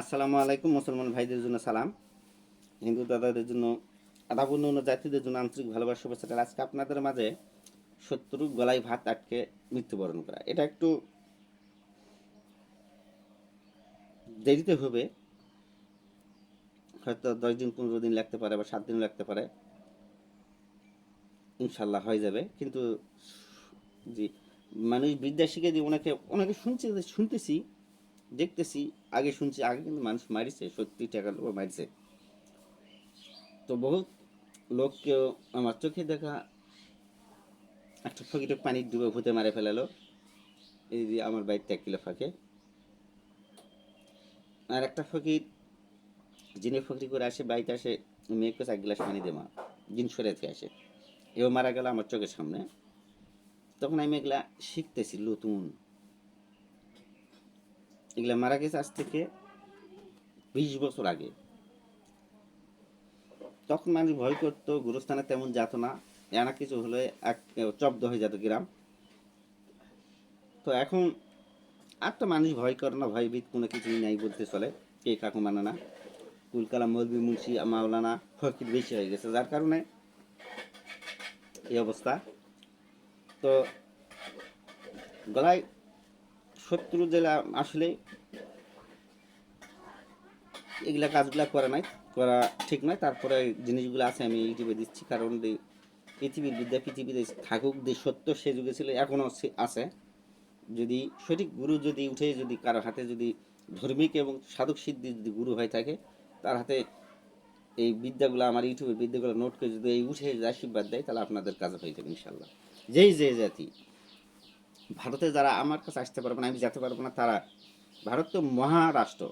আসসালামু আলাইকুম, মুসলমান ভাইদের জন্য সালাম। হিন্দু দাদাদের জন্য আদাবন্য অন্য জাতিদের জন্য আন্তরিক ভালোবাসা শুভেচ্ছা আজকে আপনাদের মাঝে শত্রু গলায় ভাত আটকে মৃত্যুবরণ করা। এটা একটু দেরিতে হবে। হয়তো দশ দিন, পনেরো দিন লাগতে পারে বা সাত দিন লাগতে পারে। ইনশাল্লাহ হয়ে যাবে। কিন্তু জি, মানুষ বিদ্যা শিখে যে ওনাকে ওনাকে শুনছে শুনতেছি। দেখতেছি, আগে শুনছি, আগে কিন্তু মানুষ মারিছে, সত্যি টাকা লোক মারিছে। তো বহুত লোককেও আমার চোখে দেখা একটা ফকিরে পানি ডুবে ভূতে মারে ফেলালো। এই যে আমার বাড়িতে এক কিলো ফাঁকে। আর একটা ফকির, যিনি ফকরি করে আসে বাড়িতে আসে মেয়েকে এক গ্লাস পানি দে মা। দিন সরেতে আসে। এও মারা গেল আমার চোখের সামনে। তখন আমি এগুলা শিখতেছি, নতুন। এগুলা মারা গেছে আজ থেকে বিশ বছর আগে। তখন মানুষ ভয় করতো, গুরুস্থানে তেমন যেত না, এনা কিছু হলে এক চব্দ হয়ে যেত গ্রাম। তো এখন আর তো মানুষ ভয় করে না, ভয়ভীত কোনো কিছুই নাই বলতে চলে, কে কাকু মানে না। কুলকালা মৌলবী, মুন্সি, মাওলানা ফকির বেশি হয়ে গেছে, যার কারণে এই অবস্থা। তো গলায় শত্রু জেলা আসলে এগুলা কাজগুলা করে নাই, করা ঠিক নয়। তারপরে জিনিসগুলো আছে, আমি ইউটিউবে দিচ্ছি, কারণ পৃথিবীর বিদ্যা পৃথিবীতে থাকুক, যে সত্য সে যুগে ছিল এখনও আছে। যদি সঠিক গুরু যদি উঠে, যদি কারও হাতে যদি ধর্মিক এবং সাধক সিদ্ধি যদি গুরু হয়ে থাকে, তার হাতে এই বিদ্যাগুলো, আমার ইউটিউবের বিদ্যাগুলো নোট করে যদি এই উঠে আশীর্বাদ দেয়, তাহলে আপনাদের কাজ হয়ে যাবে ইনশাল্লাহ যেই যে জাতি। ভারতে যারা আমার কাছে আসতে পারবে না, আমি যেতে পারব না, তারা ভারত তো মহারাষ্ট্র।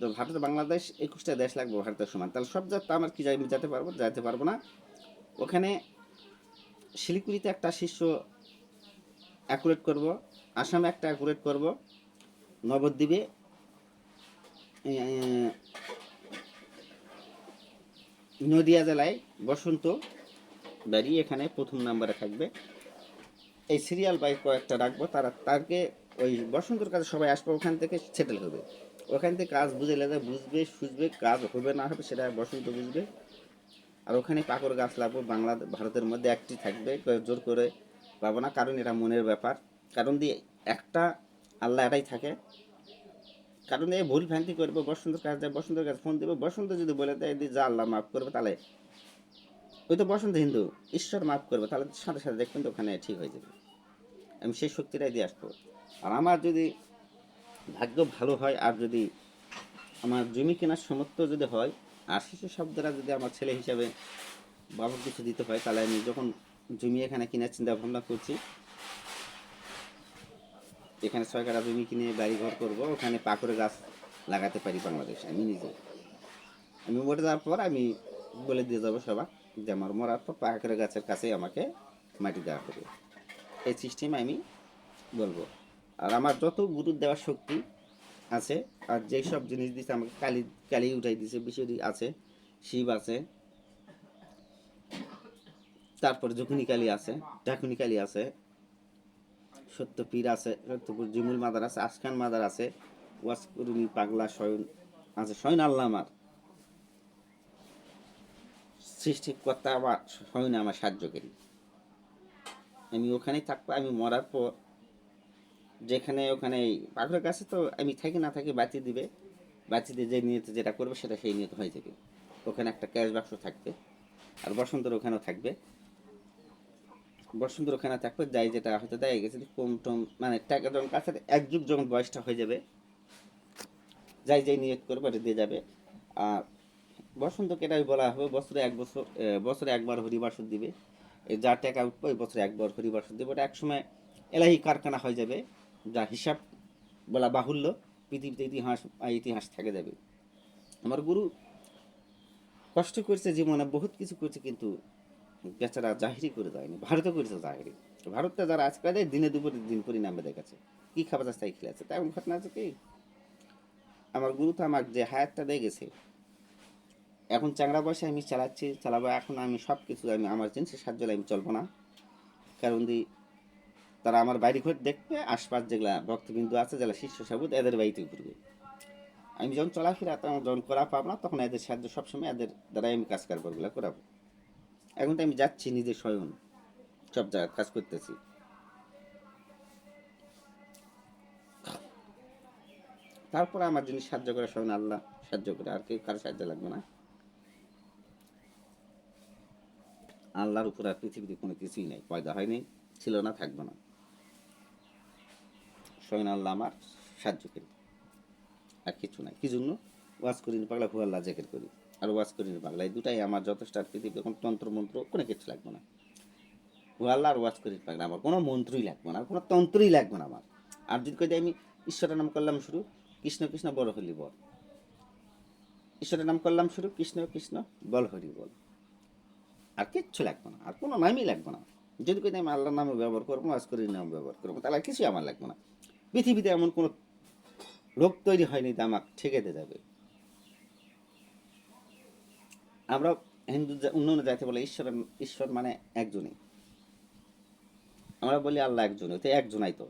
তো ভারত, বাংলাদেশ, একুশটা দেশ লাগবে ভারতের সমান। তাহলে সব জাত আমার কি যাই, আমি যেতে পারব যেতে পারব না। ওখানে শিলিগুড়িতে একটা শিষ্য অ্যাকুরেট করব, আসামে একটা অ্যাকুরেট করব, নবদ্বীপে নদিয়া জেলায় বসন্ত বাড়ি এখানে প্রথম নাম্বারে থাকবে। এই সিরিয়াল বাই কয়েকটা রাখব, তারা তারকে ওই বসন্তর কাছে সবাই আসবে, ওখান থেকে সেটেল হবে। ওখান থেকে কাজ বুঝে লেগে বুঝবে, সুঝবে, কাজ হবে না হবে সেটা বসন্ত বুঝবে। আর ওখানে পাকর গাছ লাগবে, বাংলা, ভারতের মধ্যে একটি থাকবে জোর করে পাবো না, কারণ এটা মনের ব্যাপার। কারণ দিয়ে একটা আল্লাহ এটাই থাকে। কারণ এই ভুল ভ্যান্তি করবে, বসন্তের কাছে যায় বসন্তের কাছে ফোন দেবে, বসন্ত যদি বলে দেয় যা আল্লাহ মাফ করবে, তাহলে ওই তো বসন্ত হিন্দু, ঈশ্বর মাফ করবে, তাহলে সাথে সাথে দেখবেন তো ওখানে ঠিক হয়ে যাবে। আমি সেই শক্তিটাই দিয়ে আসব। আর আমার যদি ভাগ্য ভালো হয়, আর যদি আমার জমি কেনার সমর্থ যদি হয়, আর শিশু শব্দরা যদি আমার ছেলে হিসাবে বাবা কিছু দিতে হয়, তাহলে আমি যখন জমি এখানে কেনার চিন্তা ভাবনা করছি, এখানে ছয় কাটা জমি কিনে বাড়ি ঘর করব, ওখানে পাকুড়ে গাছ লাগাতে পারি বাংলাদেশে, আমি নিজে। আমি মরে যাওয়ার পর আমি বলে দিয়ে যাব সবার। যে আমার মরার পর পাকুড়ে গাছের কাছেই আমাকে মাটি দেওয়া হবে। এই সিস্টেম আমি বলব। আর আমার যত গুরু দেওয়ার শক্তি আছে, আর যেই সব জিনিস দিচ্ছে আমাকে কালি কালি উঠাই দিছে বিষয়টি আছে, শিব আছে, তারপর যখুনি কালী আছে ঢাকুনি কালী আছে, সত্যপীর আছে, সত্যপুর জিমুল মাদার আছে আসকান মাদার আছে, ওয়াসকুরুনি পাগলা শয়ন আছে, শয়ন আল্লাহ আমার। সৃষ্টিকর্তা আমার শয়নে আমার সাহায্যকারী। আমি ওখানেই থাকব, আমি মরার পর যেখানে ওখানে পাখরের কাছে তো আমি থাকি না থাকি বাতি দিবে, বাতি দিয়ে যে নিয়তে যেটা করবে সেটা সেই নিয়ত হয়ে যাবে। ওখানে একটা ক্যাশ বাক্স থাকবে আর বসন্তের ওখানেও থাকবে। বসন্তের ওখানে থাকবে, যাই যেটা হয়তো দেয়, গেছে কম টম মানে টাকা যখন কাছে, এক যুগ যখন বয়সটা হয়ে যাবে, যাই যাই নিয়োগ করবে, ওটা দিয়ে যাবে। আর বসন্তকে এটাই বলা হবে, বছরে এক বছর বছরে একবার হরিবাসর দিবে। যা টাকা উঠবে ওই বছরে একবার হরিবাসর দেবে। ওটা একসময় এলাহি কারখানা হয়ে যাবে, যা হিসাব বলা বাহুল্য, পৃথিবীতে ইতিহাস ইতিহাস থেকে যাবে। আমার গুরু কষ্ট করেছে জীবনে, বহুত কিছু করছে, কিন্তু বেচারা জাহিরি করে যায়নি ভারতে করেছে জাহিরি। ভারতে যারা আজকাল দেয়, দিনে দুপুরে দিন পরিণামে দেখেছে কি খাবার চাই খেলেছে তেমন ঘটনা আছে কি? আমার গুরু তো আমার যে হায়াতটা দিয়ে গেছে এখন চাংড়া বয়সে আমি চালাচ্ছি, চালাবো, এখন আমি সব কিছু আমি আমার জিনিসের সাহায্য আমি চলবো না। কারণ দি, তারা আমার বাড়ি ঘর দেখবে, আশপাশ যেগুলা ভক্তবিন্দু আছে, যারা শিষ্য সাবুদ এদের বাড়িতে ঘুরবে। আমি যখন চলাফেরা তখন যখন করা পাবো না, তখন এদের সাহায্য সবসময় এদের দ্বারাই আমি কাজ কারবারগুলো করাবো। এখন তো আমি যাচ্ছি নিজে স্বয়ং, সব জায়গায় কাজ করতেছি। তারপরে আমার জিনিস সাহায্য করে স্বয়ং আল্লাহ সাহায্য করে, আর কেউ কারও সাহায্য লাগবে না। আল্লাহর উপর আর পৃথিবীতে কোনো কিছুই নাই, পয়দা হয়নি ছিল না, থাকবে না। স্বয়ং আল্লাহ আমার সাহায্য করি আর কিছু নাই। কি জন্য? ওয়াজ করি পাগলা হু আল্লাহ জেকের করি। আর ওয়াজ করি পাগলা, এই দুটাই আমার যথেষ্ট আর পৃথিবীতে কোনো তন্ত্র মন্ত্র, কোনো কিছু লাগবে না। হু আল্লাহ আর ওয়াজ করি পাগলা, আমার কোনো মন্ত্রই লাগবে না আর কোনো তন্ত্রই লাগবে না আমার। আর যদি কই আমি ঈশ্বরের নাম করলাম শুরু, কৃষ্ণ কৃষ্ণ বড় হলি বল। ঈশ্বরের নাম করলাম শুরু, কৃষ্ণ কৃষ্ণ, বল হরি বল। আর কিচ্ছু লাগবে না, আর কোনো নামই লাগবে না। যদি কই আমি আল্লাহর নামে ব্যবহার করব করি নাম ব্যবহার করব, তাহলে আর কিছুই আমার লাগবে না। পৃথিবীতে এমন কোনো লোক তৈরি হয়নি যে আমাকে ঠেকেতে যাবে। আমরা হিন্দু অন্যান্য জাতি বলে ঈশ্বর ঈশ্বর মানে একজনই। আমরা বলি আল্লাহ একজনই তো একজনাই তো।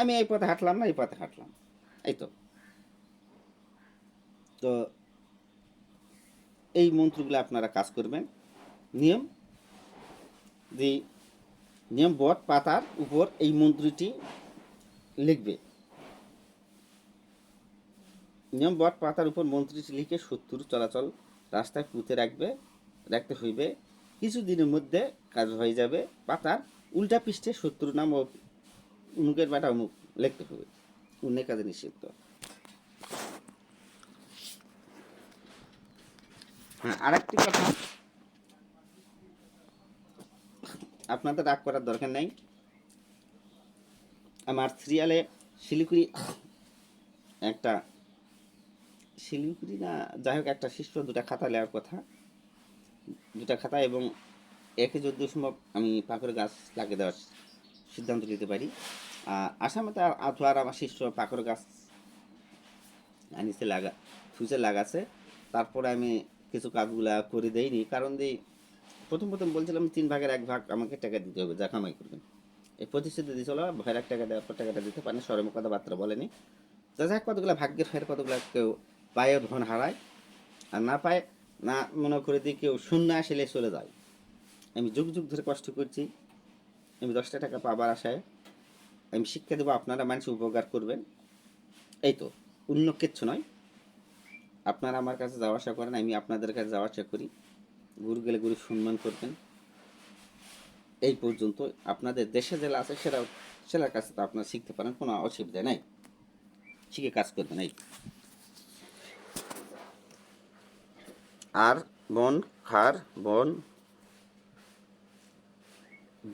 আমি এই পথে হাঁটলাম না, এই পথে হাঁটলাম, এই তো। তো এই মন্ত্রগুলো আপনারা কাজ করবেন। নিয়ম। যে নিয়ম বট পাতার উপর এই মন্ত্রটি লিখবে। নিয়ম বট পাতার উপর মন্ত্রীটি লিখে শত্রুর চলাচল রাস্তায় পুঁতে রাখবে, রাখতে হইবে। কিছুদিনের মধ্যে কাজ হয়ে যাবে। পাতার উল্টা পৃষ্ঠে শত্রুর নাম ও উমুকের বাটা অমুক লিখতে হবে। অন্য কাজে নিষিদ্ধ। হ্যাঁ আরেকটি কথা আপনাদের রাগ করার দরকার নেই। আমার সিরিয়ালে শিলিগুড়ি একটা, শিলিগুড়ি না, যাই হোক একটা শিষ্য দুটা খাতা নেওয়ার কথা। দুটা খাতা এবং একে যদ্দূর সম্ভব আমি পাখর গাছ লাগিয়ে দেওয়ার সিদ্ধান্ত নিতে পারি। আর আসামে তো আথুয়ার আমার শিষ্য পাখর গাছ আনিছে লাগা থুইছে লাগাছে। তারপরে আমি কিছু কাজগুলা করে দেইনি। কারণ দিই প্রথম প্রথম বলছিলাম তিন ভাগের এক ভাগ আমাকে টাকা দিতে হবে, যা কামাই করবেন। এই প্রতিশ্রুতি দিয়েছিল ভয়ের এক টাকা দেওয়ার পর টাকাটা দিতে পারেন সরম কথাবার্তা বলেনি। যা যাক, কতগুলো ভাগ্যের ফের কতগুলো কেউ পায়ে ধন হারায়, আর না পায়, না মনে করে দিয়ে কেউ শূন্য আসলে চলে যায়। আমি যুগ যুগ ধরে কষ্ট করছি, আমি দশটা টাকা পাবার আশায়, আমি শিক্ষা দেবো, আপনারা মানুষ উপকার করবেন। এই তো, অন্য কিচ্ছু নয়। আপনারা আমার কাছে যাওয়া আসা করেন, আমি আপনাদের কাছে যাওয়া আসা করি। গুরু গেলে গুরু সম্মান করবেন। এই পর্যন্ত আপনাদের দেশে জেলা আছে সেটা সেটার কাছে তো আপনারা শিখতে পারেন, কোনো অসুবিধা নাই। শিখে কাজ করবেন, এই। আর বন, খার বন,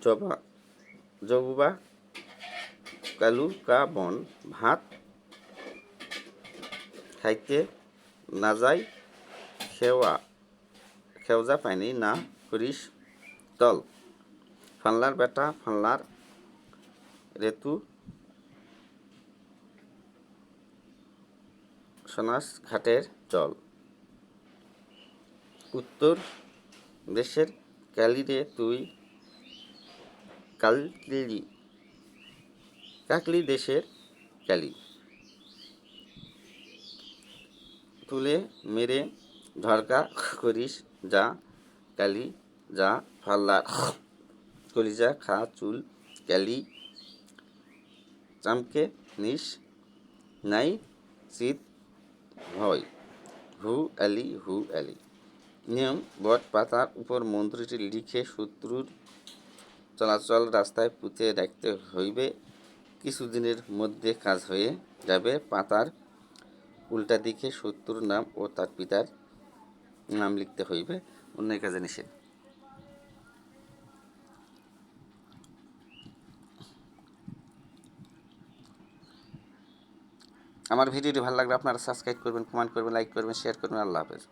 জবা, জবুবা, কালু, কা বন, ভাত খাইতে না যায় খেওয়া খেওজা পাইনি না, করিস তল ফাল্লার বেটা ফাল্লার রেতু। সনাস ঘাটের জল। উত্তর দেশের ক্যালিরে তুই কালি কাকলি দেশের ক্যালি। তুলে মেরে ঝড়কা করিস, যা কালি, যা ফাল্লা কলিজা, খা, চুল ক্যালি চামকে নিস, নাই, চিত হয় হু, আলি হু, আলি। নিয়ম, বট পাতার উপর মন্ত্রটি লিখে শত্রুর চলাচল রাস্তায় পুঁতে রাখতে হইবে। কিছুদিনের মধ্যে কাজ হয়ে যাবে। পাতার উল্টা দিকে শত্রুর নাম ও তার পিতার নাম লিখতে হইবে, অন্য কাজে নিষেধ। আমার ভিডিওটি ভালো লাগলে আপনারা সাবস্ক্রাইব করবেন কমেন্ট করবেন লাইক করবেন শেয়ার করবেন, আল্লাহ হাফেজ।